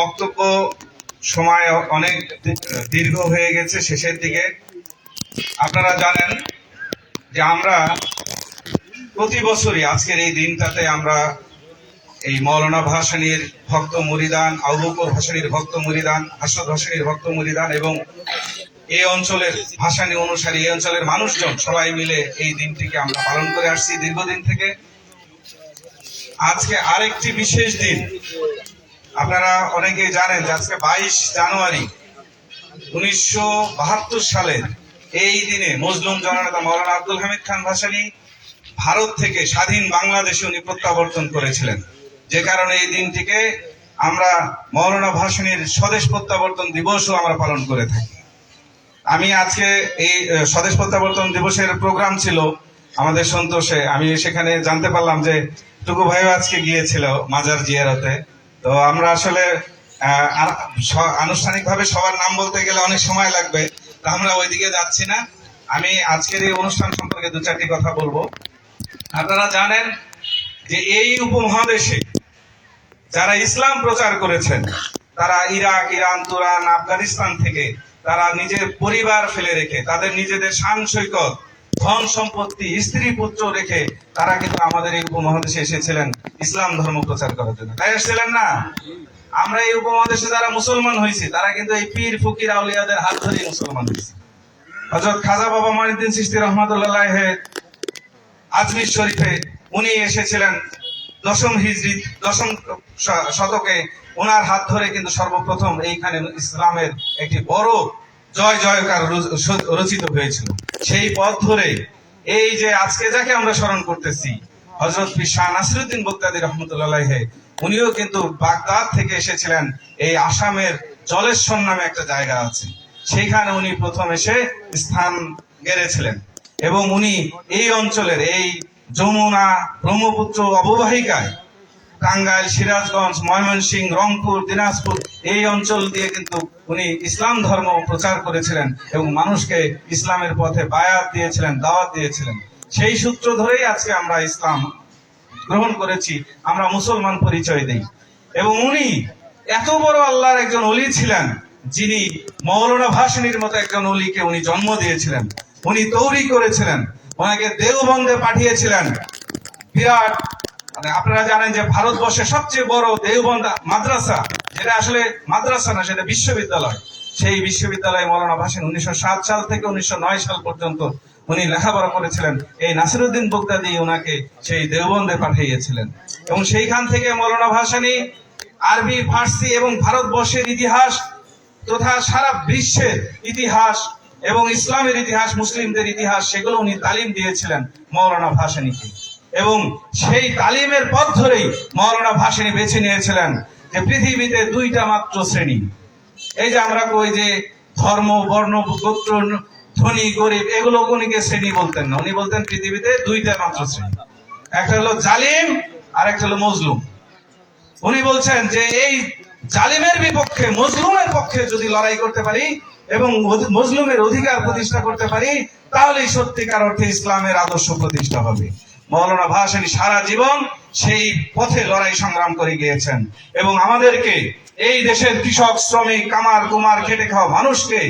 বক্তব্য সময় অনেক দীর্ঘ হয়ে গেছে শেষের দিকে। আপনারা জানেন যে আমরা প্রতি বছরই আজকের এই দিনটাতে আমরা এই মৌলানা ভাসানির ভক্ত মুরিদান, আউবকর ভাসানির ভক্ত মুরিদান হাসদ ভাসানির ভক্ত মুরিদান এবং এই অঞ্চলের ভাসানী অনুসারী এই অঞ্চলের মানুষজন সবাই মিলে এই দিনটিকে আমরা পালন করে আসছি দীর্ঘদিন থেকে। আজকে আরেকটি বিশেষ দিন আপনারা অনেকেই জানেন যে আজকে বাইশ জানুয়ারি উনিশশো বাহাত্তর সালের এই দিনে মজলুম জননেতা মৌলানা আব্দুল হামিদ খান ভাসানী ভারত থেকে স্বাধীন বাংলাদেশে উনি প্রত্যাবর্তন করেছিলেন। যে কারণে এই দিনটিকে আমরা মৌলানা ভাসানীর স্বদেশ প্রত্যাবর্তন দিবসও আমরা পালন করে থাকি। আমি আজকে এই স্বদেশ প্রত্যাবর্তন দিবসের প্রোগ্রাম ছিল আমাদের সন্তোষে। আমি সেখানে জানতে পারলাম যে টুকু ভাইও আজকে গিয়েছিল মাজার জিয়ারতে। তো আমরা আসলে আনুষ্ঠানিকভাবে সবার নাম বলতে গেলে অনেক সময় লাগবে, তা আমরা ওইদিকে যাচ্ছি না। আমি আজকের এই অনুষ্ঠান সম্পর্কে দু চারটি কথা বলব। আপনারা জানেন যে এই উপমহাদেশে যারা ইসলাম প্রচার করেছেন, তারা ইরাক, ইরান, তুরান, আফগানিস্তান থেকে তারা নিজের পরিবার ফেলে রেখে, তাদের নিজেদের শান সৈকত ধন সম্পত্তি, স্ত্রী পুত্র রেখে তারা কিন্তু আমাদের এই উপমহাদেশে এসেছিলেন ইসলাম ধর্ম প্রচার করার জন্য। তাই এসেছিলেন না? আমরা এই উপমহাদেশে যারা মুসলমান হয়েছি, তারা কিন্তু এই পীর, ফকির, আউলিয়াদের হাত ধরে মুসলমান হয়েছি। হজরত খাজা বাবা মানিদ্দিন সৃষ্টি রহমতুল্লাহ আজমির শরীফে উনি এসেছিলেন দশম হিজরি, দশম শতকে। ওনার হাত ধরে কিন্তু সর্বপ্রথম এইখানে ইসলামের একটি বড় জয় জয়কার রচিত হয়েছিল। সেই পথ ধরে এই যে আজকে যাকে আমরা স্মরণ করতেছি হজরত শাহ নাসিরুদ্দিন বক্তাদি রহমতুল্লাহ উনিও কিন্তু বাগদাদ থেকে এসেছিলেন, এই আসামের জলেশ্বর নামে একটা জায়গা আছে। সেইখানে উনি প্রথম এসে স্থান গেড়েছিলেন। এবং উনি এই অঞ্চলের এই যমুনা ব্রহ্মপুত্র অববাহিকায় টাঙ্গাইল, সিরাজগঞ্জ, ময়মনসিংহ, রংপুর, দিনাজপুর এই অঞ্চল দিয়ে কিন্তু উনি ইসলাম ধর্ম প্রচার করেছিলেন এবং মানুষকে ইসলামের পথে বায়াত দিয়েছিলেন, দাওয়াত দিয়েছিলেন। সেই সূত্র ধরেই আজকে আমরা ইসলাম গ্রহণ করেছি, আমরা মুসলমান পরিচয় দিই। এবং উনি এত বড় আল্লাহর একজন অলি ছিলেন, যিনি মৌলানা ভাসানির মতো একজন অলিকে উনি জন্ম দিয়েছিলেন, উনি তৈরি করেছিলেন, ওনাকে দেওবন্দে পাঠিয়েছিলেন। বিরাট আপনারা জানেন যে ভারতবর্ষের সবচেয়ে বড় দেওবন্দ মাদ্রাসা, যেটা আসলে মাদ্রাসা না, সেটা বিশ্ববিদ্যালয়। সেই বিশ্ববিদ্যালয়ে মৌলানা ভাসান উনিশশো সাল থেকে উনিশশো নয় সাল পর্যন্ত উনি লেখাপড়া করেছিলেন। এই নাসিরুদ্দিন বগদাদি ওনাকে সেই দেওবন্দে পাঠিয়েছিলেন। এবং সেইখান থেকে মৌলানা ভাসানি আরবি, ফার্সি এবং ভারতবর্ষের ইতিহাস তথা সারা বিশ্বের ইতিহাস এবং ইসলামের ইতিহাস, মুসলিমদের ইতিহাস, সেগুলো উনি তালিম দিয়েছিলেন মৌলানা ভাসানিকে। এবং সেই তালিমের পথ ধরেই মৌলানা ভাসানি বেছে নিয়েছিলেন যে পৃথিবীতে দুইটা মাত্র শ্রেণি। এই যে আমরা কই যে ধর্ম, বর্ণ, গোত্র, ধনী, গরিব, এগুলো উনিকে শ্রেণি বলতেন না। উনি বলতেন পৃথিবীতে দুইটা মাত্র শ্রেণি। একটা হলো জালিম আর একটা হলো মজলুম। উনি বলছেন যে এই জালিমের বিপক্ষে, মজলুমের পক্ষে যদি লড়াই করতে পারি এবং মজলুমের অধিকার প্রতিষ্ঠা করতে পারি, তাহলেই সত্যিকার অর্থে ইসলামের আদর্শ প্রতিষ্ঠা হবে। মৌলানা ভাসানী সারা জীবন সেই পথে লড়াই সংগ্রাম করে গিয়েছেন। এবং আমাদেরকে এই দেশের কৃষক, শ্রমিক, কামার, কুমার, খেটে খাওয়া মানুষকে,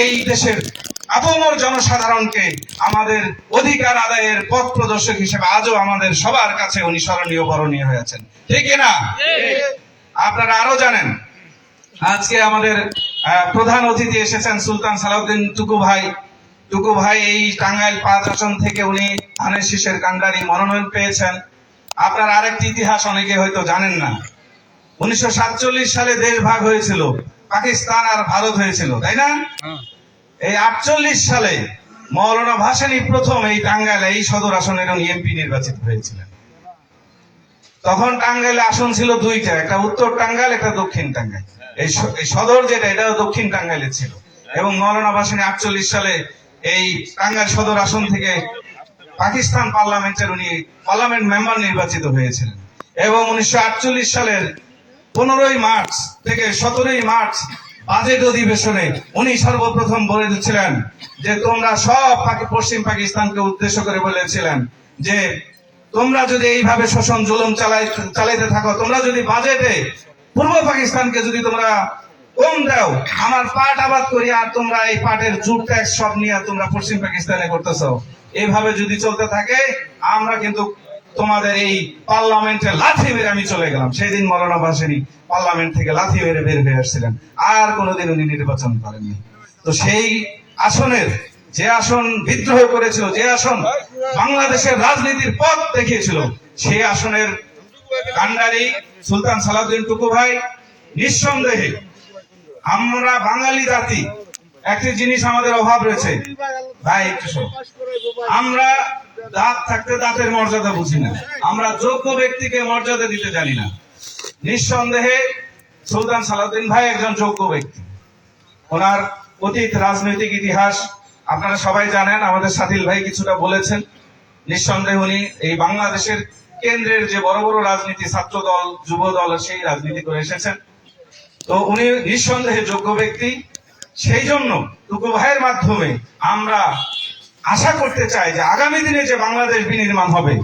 এই দেশের আপামর জনসাধারণকে আমাদের অধিকার আদায়ের পথ প্রদর্শক হিসেবে আজও আমাদের সবার কাছে উনি স্মরণীয়, বরণীয় হয়েছেন। ঠিক না? আপনারা আরও জানেন, আজকে আমাদের প্রধান অতিথি এসেছেন সুলতান সালাউদ্দিন টুকু ভাই। টুকু ভাই এই টাঙ্গাইল পাঁচ আসন থেকে উনি ধানের শীষের কান্ডারি মনোনয়ন পেয়েছেন। আপনার আরেকটি ইতিহাস অনেকে হয়তো জানেন না। উনিশশো সাতচল্লিশ সালে দেশ ভাগ হয়েছিল পাকিস্তান আর ভারত হয়েছিল তাই না? এই আটচল্লিশ সালে মৌলানা ভাসানী প্রথম এই টাঙ্গাইলে এই সদর আসনের এমপি নির্বাচিত হয়েছিলেন। তখন টাঙ্গাইলে আসন ছিল দুইটা একটা উত্তর টাঙ্গাইল একটা দক্ষিণ টাঙ্গাইল। এই সদর যেটা এটা দক্ষিণ টাঙ্গাইলে ছিল। এবং মৌলানা ভাসানী আটচল্লিশ সালে এই টাঙ্গাইল সদর আসন থেকে পাকিস্তান পার্লামেন্টের উনি পার্লামেন্ট মেম্বার নির্বাচিত হয়েছিলেন। এবং উনিশশো আটচল্লিশ সালের পনেরোই মার্চ থেকে সতেরোই মার্চ বাজেট অধিবেশনে উনি সর্বপ্রথম বলেছিলেন যে তোমরা সব পশ্চিম পাকিস্তানকে উদ্দেশ্য করে বলেছিলেন যে তোমরা যদি এইভাবে শোষণ জুলুম চালাই চালাইতে থাকো, তোমরা যদি বাজেটে পূর্ব পাকিস্তানকে যদি তোমরা কম দাও আমার পাট আবাদ করি আর তোমরা এই পাটের জুট ট্যাক্স সব নিয়ে তোমরা পশ্চিম পাকিস্তানে করতেছো। এভাবে যদি চলতে থাকে, আমরা কিন্তু তোমাদের এই পার্লামেন্টে লাথি মেরে আমি চলে গেলাম। সেই দিন মৌলানা ভাসানী পার্লামেন্ট থেকে লাথি মেরে বের হয়ে আসছিলেন। আর কোনোদিন উনি নির্বাচন করেননি। তো সেই আসনের, যে আসন বিদ্রোহ করেছিল, যে আসন বাংলাদেশের রাজনীতির পথ দেখিয়েছিল সেই আসনের কান্ডারি সুলতান সালাউদ্দিন টুকু ভাই নিঃসন্দেহে আমরা বাঙালি জাতি, একটি জিনিস আমাদের অভাব রয়েছে। ভাই, একটু। আমরা দাঁত থাকতে দাঁতের মর্যাদা বুঝি না। আমরা যোগ্য ব্যক্তিকে মর্যাদা দিতে জানি না। নিঃসন্দেহে সুলতান সালাউদ্দিন ভাই একজন যোগ্য ব্যক্তি। ওনার অতীত রাজনৈতিক ইতিহাস আপনারা সবাই জানেন, আমাদের সাথিল ভাই কিছুটা বলেছেন। নিঃসন্দেহে উনি এই বাংলাদেশের কেন্দ্রের যে বড় বড় রাজনীতি ছাত্র দল যুব দল সেই রাজনীতি করে এসেছেন। তো উনি নিঃসন্দেহে যোগ্য ব্যক্তি। সেই জন্য টুকু ভাইয়ের মাধ্যমে আমরা আশা করতে চাই যে আগামী দিনে যে বাংলাদেশ বিনির্মাণ হবে,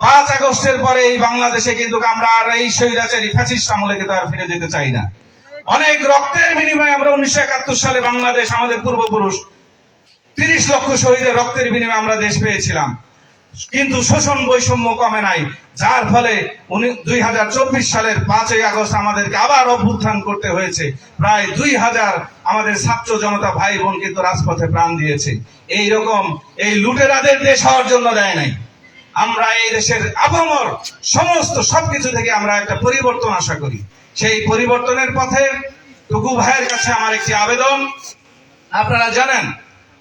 পাঁচ আগস্টের পরে এই বাংলাদেশে কিন্তু আমরা আর এই স্বৈরাচারী ফ্যাসিস্ট আমলে কিন্তু আর ফিরে যেতে চাই না। অনেক রক্তের বিনিময়ে আমরা উনিশশো একাত্তর সালে বাংলাদেশ আমাদের পূর্বপুরুষ, তিরিশ লক্ষ শহীদের রক্তের বিনিময়ে আমরা দেশ পেয়েছিলাম। কিন্তু শোষণ বৈষম্য কমে নাই, যার ফলে দুই হাজার চব্বিশ সালের পাঁচই আগস্ট আমাদেরকে আবার অভ্যুত্থান করতে হয়েছে। প্রায় দুই হাজার আমাদের ছাত্র জনতা ভাই বোন কিন্তু রাজপথে প্রাণ দিয়েছে। এই রকম এই লুটেরাদের দেশ হওয়ার জন্য দেয় নাই। আমরা এই দেশের আপামর সমস্ত সবকিছু থেকে আমরা একটা পরিবর্তন আশা করি। সেই পরিবর্তনের পথে টুকু ভাইয়ের কাছে আমার একটি আবেদন। আপনারা জানেন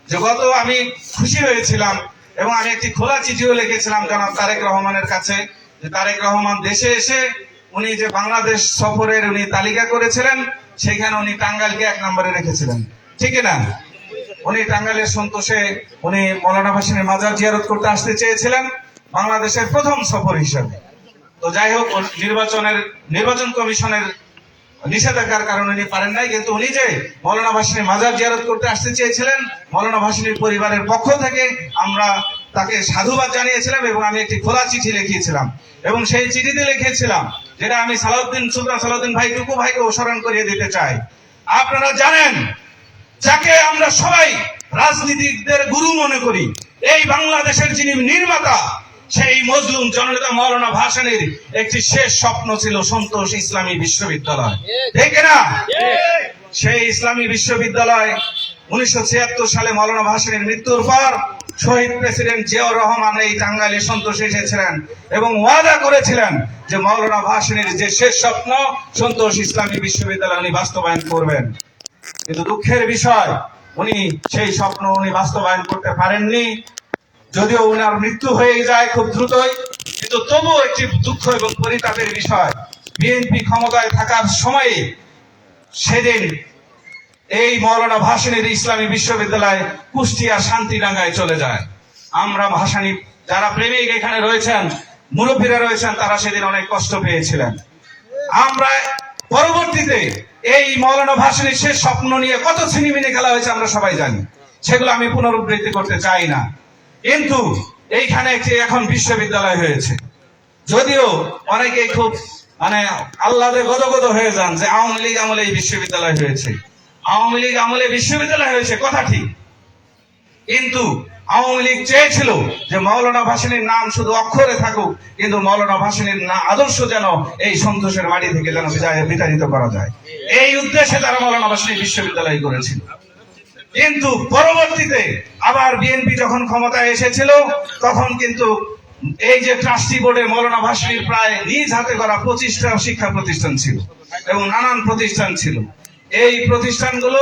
যে গত আমি খুশি হয়েছিলাম এবং আমি একটি খোলা চিঠিও লিখেছিলাম জনাব তারেক রহমানের কাছে যে তারেক রহমান দেশে এসে উনি যে বাংলাদেশ সফরের উনি তালিকা করেছিলেন, সেখানে উনি টাঙ্গাইলকে এক নম্বরে রেখেছিলেন। ঠিক না? উনি টাঙ্গাইলের সন্তোষে উনি মৌলানা ভাসিনের মাজার জিয়ারত করতে আসতে চেয়েছিলেন বাংলাদেশের প্রথম সফর হিসাবে। তো যাই হোক, নির্বাচনের, নির্বাচন কমিশনের নিষেধাজ্ঞার কারণে উনি পারেন নাই, কিন্তু উনি যে মৌলানা ভাসিনীর মাজার জিয়ারত করতে আসতে চেয়েছিলেন, মৌলানা ভাসিনীর পরিবারের পক্ষ থেকে আমরা তাকে সাধুবাদ জানিয়েছিলাম এবং আমি একটি খোলা চিঠি লিখিয়েছিলাম। এবং সেই চিঠিতে লিখেছিলাম, যেটা আমি সালাউদ্দিন সুলতান সালাউদ্দিন ভাই টুকু ভাইকে স্মরণ করিয়ে দিতে চাই। আপনারা জানেন, যাকে আমরা সবাই রাজনীতিকদের গুরু মনে করি, এই বাংলাদেশের যিনি নির্মাতা সেই মজলুম জননেতা মৌলানা ভাসানের একটি শেষ স্বপ্ন ছিল সন্তোষ ইসলামী বিশ্ববিদ্যালয়। ঠিক। না সেই ইসলামী বিশ্ববিদ্যালয় উনিশশো ছিয়াত্তর সালে মৌলানা ভাসানের মৃত্যুর পর শহীদ প্রেসিডেন্ট জিয়াউর রহমান এই টাঙ্গাইলে সন্তোষ এসেছিলেন এবং ওয়াদা করেছিলেন যে মৌলানা ভাসানের যে শেষ স্বপ্ন সন্তোষ ইসলামী বিশ্ববিদ্যালয় উনি বাস্তবায়ন করবেন। কিন্তু দুঃখের বিষয় উনি সেই স্বপ্ন উনি বাস্তবায়ন করতে পারেননি। যদিও উনার মৃত্যু হয়ে যায় খুব দ্রুতই, কিন্তু তবুও একটি দুঃখ এবং পরিতাপের বিষয়। বিএনপি ক্ষমতায় থাকার সময়ে সেদিন এই মৌলানা ভাসানীর ইসলামী বিশ্ববিদ্যালয় কুষ্টিয়া শান্তিডাঙ্গায় চলে যায়। আমরা ভাসানী যারা প্রেমিক এখানে রয়েছেন, মুরব্বীরা রয়েছেন, তারা সেদিন অনেক কষ্ট পেয়েছিলেন। আমরা পরবর্তীতে এই মৌলানা ভাসানীর শেষ স্বপ্ন নিয়ে কত ছিনিমিনি খেলা হয়েছে আমরা সবাই জানি। সেগুলো আমি পুনরুবৃত্তি করতে চাই না। কিন্তু এইখানে একটি এখন বিশ্ববিদ্যালয় হয়েছে। যদিও অনেকেই খুব মানে আল্লাদে গদগদ হয়ে যান যে আওয়ামী লীগ আমলে এই বিশ্ববিদ্যালয় হয়েছে। আওয়ামী লীগ আমলে বিশ্ববিদ্যালয় হয়েছে, কথা ঠিক। কিন্তু আওয়ামী লীগ চেয়েছিল যে মৌলানা ভাসিনীর নাম শুধু অক্ষরে থাকুক, কিন্তু মৌলানা ভাসিনীর না আদর্শ যেন এই সন্তোষের বাড়ি থেকে যেন বিতাড়িত করা যায়। এই উদ্দেশ্যে তারা মৌলানা ভাসিনী বিশ্ববিদ্যালয় করেছিল কিন্তু পরবর্তীতে আবার বিএনপি যখন ক্ষমতায় এসেছিল, তখন কিন্তু এই যে ট্রাস্টি বোর্ডে মৌলানা ভাসানীর প্রায় নিজ হাতে করা পঁচিশটা শিক্ষা প্রতিষ্ঠান ছিল এবং নানান প্রতিষ্ঠান ছিল। এই প্রতিষ্ঠানগুলো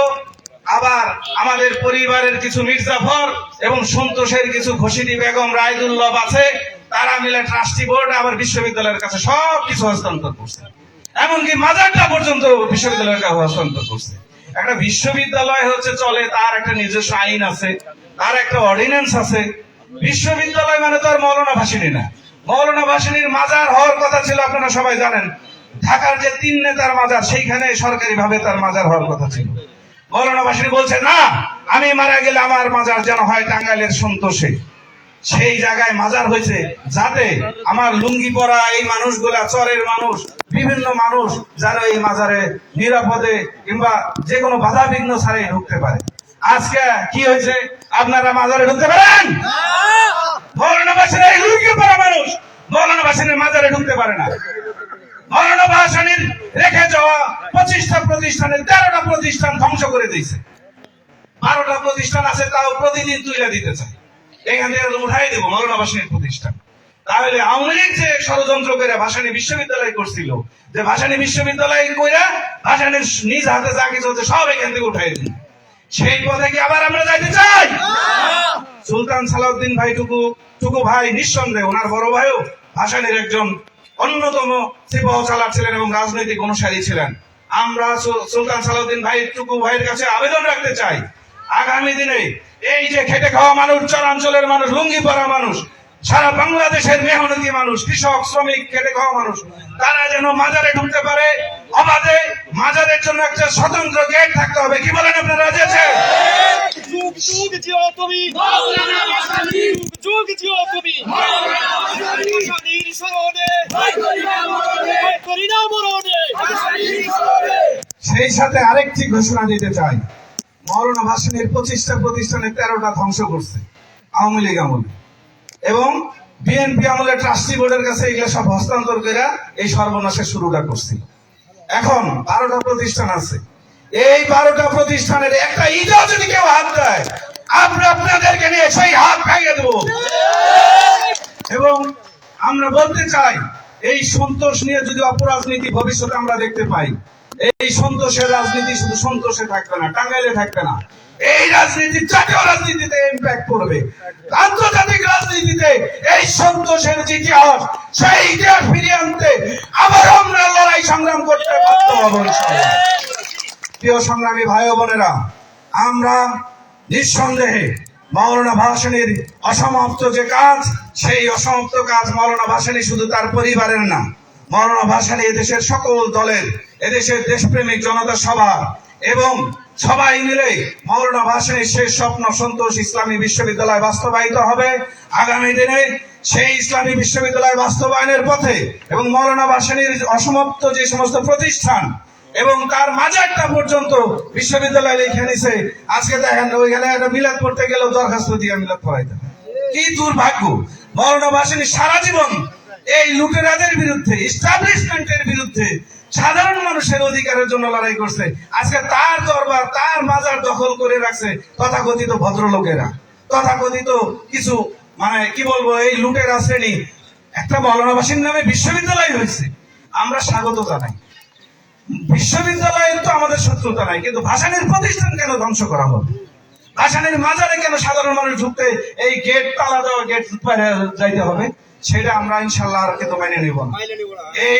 আবার আমাদের পরিবারের কিছু মির্জাফর এবং সন্তোষের কিছু ঘোষিনী বেগম রায়দুল্লভ আছে, তারা মিলে ট্রাস্টি বোর্ড আবার বিশ্ববিদ্যালয়ের কাছে সব কিছু হস্তান্তর করছে। এমনকি মাজারটা পর্যন্ত বিশ্ববিদ্যালয়ের কাছে হস্তান্তর করছে। একটা বিশ্ববিদ্যালয় হচ্ছে চলে, তার একটা নিজস্ব আইন আছে, তার একটা অর্ডিন্যান্স আছে। বিশ্ববিদ্যালয় মানে তো আর মৌলানা ভাসিনী না। মৌলানা ভাসিনীর মাজার হওয়ার কথা ছিল, আপনারা সবাই জানেন। ঢাকার যে তিন নেতার মাজার, সেইখানে সরকারি ভাবে তার মাজার হওয়ার কথা ছিল। মৌলানা ভাসিনী বলছে, না, আমি মারা গেলে আমার মাজার যেন হয় টাঙ্গাইলের সন্তোষে। সেই জায়গায় মাজার হয়েছে যাতে আমার লুঙ্গি পরা এই মানুষগুলা, চরের মানুষ, বিভিন্ন মানুষ যেন এই মাজারে নিরাপদে কিংবা যে কোনো বাধা বিঘ্ন ছাড়াই ঢুকতে পারে। আজকে কি হয়েছে? আপনারা মাজারে ঢুকতে পারেন? এই লুঙ্গি পরা মানুষ মাজারে ঢুকতে পারে না। রেখে যাওয়া পঁচিশটা প্রতিষ্ঠানের তেরোটা প্রতিষ্ঠান ধ্বংস করে দিয়েছে। বারোটা প্রতিষ্ঠান আছে, তাও প্রতিদিন তুলে দিতে চায়। এখান থেকে উঠাই দেবো মৌলানা ভাসানির প্রতিষ্ঠান। তাহলে আওয়ামী লীগ যে ষড়যন্ত্র করে ভাসানী বিশ্ববিদ্যালয় করছিল, যে ভাসানী বিশ্ববিদ্যালয় কইরা ভাসানির নিজ হাতে যা কিছু হচ্ছে সব এখান থেকে উঠাই দিন। সেই পথে কি আবার আমরা যাইতে চাই? সুলতান সালাউদ্দিন ভাই টুকু টুকু ভাই নিঃসন্দেহে ওনার বড় ভাইও ভাসানির একজন অন্যতম সিপাহ চালার ছিলেন এবং রাজনৈতিক অনুসারী ছিলেন। আমরা সুলতান সালাউদ্দিন ভাই টুকু ভাইয়ের কাছে আবেদন রাখতে চাই আগামী দিনে এই যে খেটে খাওয়া মানুষ চরাঞ্চলের মানুষ লুঙ্গি পরা মানুষ সারা বাংলাদেশের মেহনতি মানুষ কৃষক শ্রমিক খেটে খাওয়া মানুষ তারা যেন মাজারে ঢুকতে পারে অবাধে মাজারের জন্য একটা স্বতন্ত্র গেট থাকতে হবে। কি বলেন আপনারা রাজি আছেন? সেই সাথে আরেকটি ঘোষণা দিতে চাই। মরণ ভাষণের পঁচিশটা প্রতিষ্ঠানে তেরোটা ধ্বংস করছে, আওয়ামী লীগ আমলে। এবং বিএনপি আমলে ট্রাস্টি বোর্ডের কাছে এগুলো সব হস্তান্তর করে এই সর্বনাশের শুরুটা করছি। এখন বারোটা প্রতিষ্ঠান আছে। এই বারোটা প্রতিষ্ঠানের একটা ইটাও যদি কেউ হাত দেয়, আমরা আপনাদেরকে নিয়ে সেই হাত ভেঙে দেবো। এবং আমরা বলতে চাই, এই সন্তোষ নিয়ে যদি অপরাজনীতি ভবিষ্যতে আমরা দেখতে পাই এই সন্তোষের রাজনীতি শুধু সন্তোষে থাকবে না, টাঙ্গাইলে থাকবে না। এই রাজনীতি, জাতীয় রাজনীতিতে ইম্প্যাক্ট করবে আন্তর্জাতিক রাজনীতিতে এই সন্তোষের যে ইতিহাস, সেই ইতিহাস ফিরিয়ে আনতে আবার আমরা লড়াই সংগ্রাম করতে বাধ্য হব প্রিয় সংগ্রামী ভাই বোনেরা, আমরা নিঃসন্দেহে মাওলানা ভাসানির অসমাপ্ত যে কাজ, সেই অসমাপ্ত কাজ মাওলানা ভাসানি শুধু তার পরিবারের না মাওলানা ভাসানি এদেশের সকল দলের, এদেশের দেশপ্রেমিক জনতা সভা এবং সবাই মিলে মাওলানা ভাসানির শেষ স্বপ্ন সন্তোষ ইসলামী বিশ্ববিদ্যালয় বাস্তবায়িত হবে। আগামী দিনে সেই ইসলামী বিশ্ববিদ্যালয় বাস্তবায়নের পথে এবং মাওলানা ভাসানির অসমাপ্ত যে সমস্ত প্রতিষ্ঠান এবং তার মাজারটা পর্যন্ত বিশ্ববিদ্যালয় লিখে নিছে, আজকে দেখেন ওইখানে একটা মিলাদ পড়তে গেলেও দরখাস্ত দিয়ে মিলাদ পড়াইতে কি দুর্ভাগ্য মৌলানা ভাসানী সারা জীবন এই লুটেরাদের বিরুদ্ধে ইস্টাবলিশমেন্টের বিরুদ্ধে সাধারণ মানুষের অধিকারের জন্য লড়াই করছে। আজকে তার দরবার, তার মাজার দখল করে রাখছে তথাকথিত ভদ্রলোকেরা। তথাকথিত কিছু মানে কি বলব, এই লুটেরা শ্রেণি। একটা মৌলানাবাসীর নামে বিশ্ববিদ্যালয় হয়েছে। আমরা স্বাগত জানাই। বিশ্ববিদ্যালয়ের তো আমাদের শত্রুতা নাই, কিন্তু ভাসানের প্রতিষ্ঠান কেন ধ্বংস করা হবে ভাসানের মাজারে কেন সাধারণ মানুষ ঢুকতে এই গেট তালা দেওয়া গেট যাইতে হবে? সেটা আমরা ইনশাল্লাহ আর কিন্তু মেনে নিব এই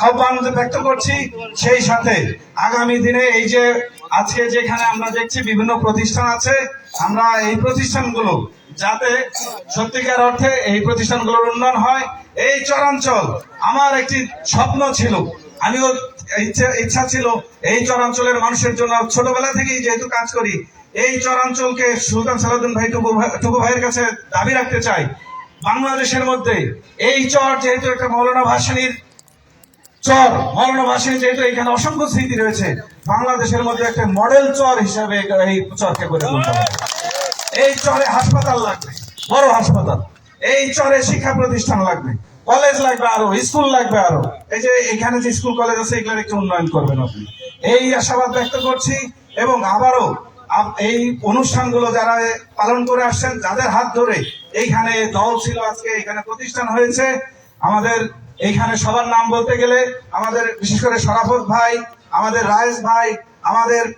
আহ্বান ব্যক্ত করছি সেই সাথে আগামী দিনে এই যে আজকে যেখানে আমরা দেখছি বিভিন্ন প্রতিষ্ঠান আছে আমরা এই প্রতিষ্ঠানগুলো যাতে সত্যিকার অর্থে এই প্রতিষ্ঠানগুলোর উন্নয়ন হয় এই চরাঞ্চল আমার একটি স্বপ্ন ছিল। আমিও ইচ্ছা ইচ্ছা ছিল এই চরাঞ্চলের মানুষের জন্য ছোটবেলা থেকেই যেহেতু কাজ করি এই চরাঞ্চলকে সুলতান সালাউদ্দিন ভাই টুকু ভাই- টুকু ভাইয়ের কাছে দাবি রাখতে চাই। বাংলাদেশের মধ্যে এই চর যেহেতু একটা মৌলানা ভাসানির চর, মৌলানা ভাসানি যেহেতু এখানে অসংখ্য স্মৃতি রয়েছে, বাংলাদেশের মধ্যে একটা মডেল চর হিসাবে এই চরকে গড়ে তুলতে হবে। এই চরে হাসপাতাল লাগবে, বড় হাসপাতাল। এই চরে শিক্ষা প্রতিষ্ঠান লাগবে, কলেজ লাগবে আরও, স্কুল লাগবে আরও। এই যে এখানে যে স্কুল, কলেজ আছে, এগুলোর একটু উন্নয়ন করবেন আপনি। এই আশাবাদ ব্যক্ত করছি এবং আবারও এই অনুষ্ঠানগুলো যারা পালন করে আসছেন, যাদের হাত ধরে এইখানে দল ছিল আজকে, এখানে প্রতিষ্ঠান হয়েছে, আমাদের এইখানে সবার নাম বলতে গেলে আমাদের, বিশেষ করে সরাফত ভাই, আমাদের রায়েশ ভাই, আমাদের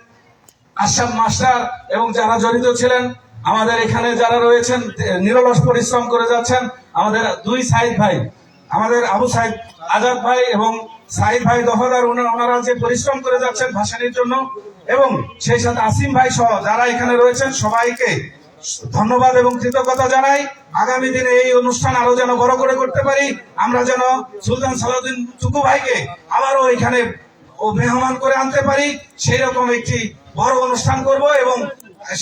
আশরাফ মাস্টার এবং যারা জড়িত ছিলেন, আমাদের এখানে যারা রয়েছেন, নিরলস পরিশ্রম করে যাচ্ছেন, আমাদের দুই সাইদ ভাই, আমাদের আবু সাইদ আজাদ ভাই এবং সাইদ ভাই দফাদার ওনা- ওনারা যে পরিশ্রম করে যাচ্ছেন ভাসানির জন্য এবং সেই সাথে আসিম ভাই সহ যারা এখানে রয়েছেন সবাইকে ধন্যবাদ এবং কৃতজ্ঞতা জানাই। আগামী দিনে এই অনুষ্ঠান আরও যেন বড় করে করতে পারি, আমরা যেন সুলতান সালাউদ্দিন চুকু ভাইকে আবারও এখানে মেহমান করে আনতে পারি সেই রকম একটি বড় অনুষ্ঠান করব এবং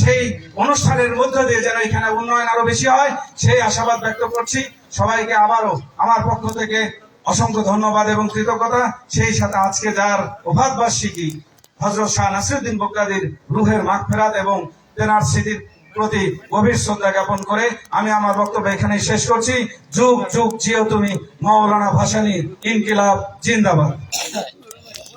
সেই অনুষ্ঠানের মধ্য দিয়ে যেন এখানে উন্নয়ন আরও বেশি হয়, সেই আশাবাদ ব্যক্ত করছি। সবাইকে আবারও আমার পক্ষ থেকে অসংখ্য ধন্যবাদ এবং কৃতজ্ঞতা। সেই সাথে আজকে যার অভাব বার্ষিকী হজরত শাহ নাসিরুদ্দিন বকরাদির রুহের মাঘ ফেরাত এবং তেনার স্মৃতির প্রতি গভীর শ্রদ্ধা জ্ঞাপন করে আমি আমার বক্তব্য এখানে শেষ করছি। যুগ যুগ, জিও তুমি মাওলানা ভাসানী, ইনকিলাব, জিন্দাবাদ।